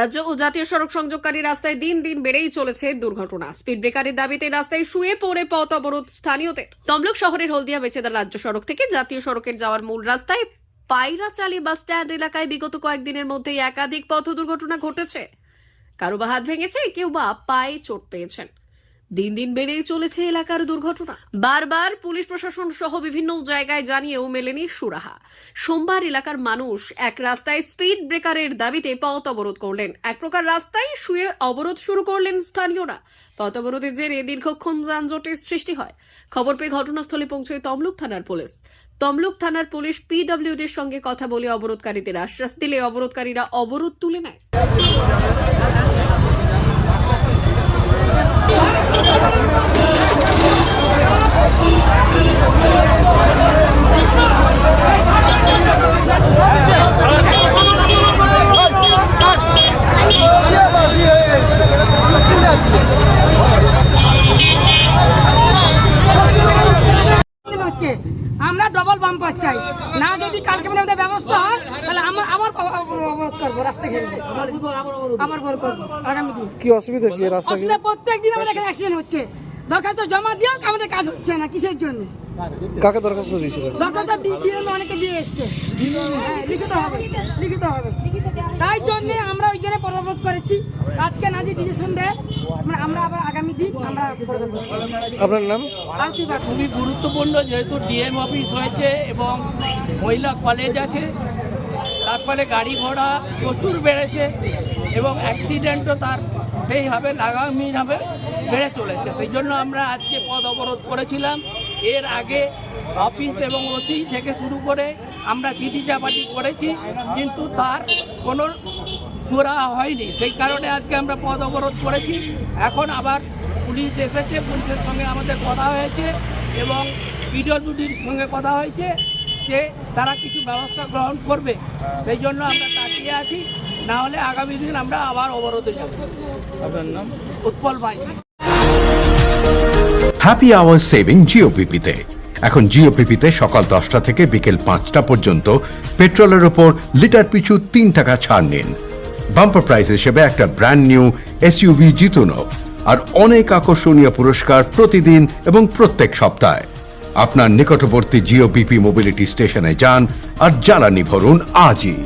রাজ্য ও জাতীয় সড়ক সংযোগকারী রাস্তায় দিন দিন বেড়েই চলেছে দুর্ঘটনা। স্পিড ব্রেকারের দাবিতে রাস্তায় শুয়ে পড়ে পথ অবরোধ স্থানীয়দের। তমলুক শহরের হলদিয়া বেচেদার রাজ্য সড়ক থেকে জাতীয় সড়কের যাওয়ার মূল রাস্তায় পায়রাচালি বাস স্ট্যান্ড এলাকায় বিগত কয়েকদিনের মধ্যেই একাধিক পথ দুর্ঘটনা ঘটেছে। কারও বা হাত ভেঙেছে, কেউ বা পায়ে চোট পেয়েছেন। দিন দিন বেড়েই চলেছে এলাকার দুর্ঘটনা। বারবার পুলিশ প্রশাসন সহ বিভিন্ন জায়গায় জানিয়েও মেলেনি সুরাহা। সোমবার এলাকার মানুষ এক রাস্তায় স্পিড ব্রেকারের দাবিতে পথ অবরোধ করলেন। এক প্রকার রাস্তায় শুয়ে অবরোধ শুরু করলেন স্থানীয়রা। পথ অবরোধের জেরে দীর্ঘক্ষণ যানজটের সৃষ্টি হয়। খবর পেয়ে ঘটনাস্থলে পৌঁছয় তমলুক থানার পুলিশ। তমলুক থানার পুলিশ পিডব্লিউডির সঙ্গে কথা বলে অবরোধকারীদের আশ্বাস দিলে অবরোধকারীরা অবরোধ তুলে নেয় হচ্ছে আমরা ডবল বাম্পার চাই। না যদি কালকে মানে আমাদের ব্যবস্থা হয় তাহলে আমরা আবার অব- অব- অবরোধ করব রাস্তা ঘেরবো আবার বড় করব। আগামী দিন। কি অসুবিধা কি রাস্তা কি প্রত্যেক দিন আমাদের এখানে অ্যাক্সিডেন্ট হচ্ছে। দরখাস্ত জমা দিয়েও আমাদের কাজ হচ্ছে না কিসের জন্য? কাকে দরখাস্ত দিয়েছিলেন দরখাস্ত ডিএম অনেকে দিয়ে এসছে। হ্যাঁ, লিখিত হবে লিখিত হবে। তাই জন্য আমরা ওই পদবোধ করেছি। আজকে না যে ডিসিশন দেয় মানে আমরা আবার আগামী দিন আমরা আপনার নাম? খুবই গুরুত্বপূর্ণ যেহেতু ডিএম অফিস হয়েছে এবং মহিলা কলেজ আছে তারপরে গাড়ি ঘোড়া প্রচুর বেড়েছে এবং অ্যাক্সিডেন্টও তার সেইভাবে লাগামীভাবে বেড়ে চলেছে। সেই জন্য আমরা আজকে পথ অবরোধ করেছিলাম। এর আগে অফিস এবং ওসি থেকে শুরু করে আমরা চিঠি চাপাটি করেছি কিন্তু তার কোনো সুরা হয়নি। সেই কারণে আজকে আমরা পথ অবরোধ করেছি। এখন আবার পুলিশ এসেছে পুলিশের সঙ্গে আমাদের কথা হয়েছে এবং পিডব্লিউডির সঙ্গে কথা হয়েছে যে তারা কিছু ব্যবস্থা গ্রহণ করবে। সেই জন্য আমরা তাকিয়ে আছি। না হলে আগামী দিন আমরা আবার অবরোধে যাব। আপনার নাম? উৎপল ভাই। হ্যাপি আওয়ার সেভিং জিওপিপিতে এখন জিওপিপিতে সকাল দশটা থেকে বিকেল পাঁচটা পর্যন্ত পেট্রোলের ওপর লিটার পিছু তিন টাকা ছাড় নিন। বাম্পার প্রাইজ হিসেবে একটা ব্র্যান্ড নিউ এসইউভি জিতুন আর অনেক আকর্ষণীয় পুরস্কার প্রতিদিন এবং প্রত্যেক সপ্তাহে। আপনার নিকটবর্তী জিওপিপি মোবিলিটি স্টেশনে যান আর জ্বালানি ভরুন আজই।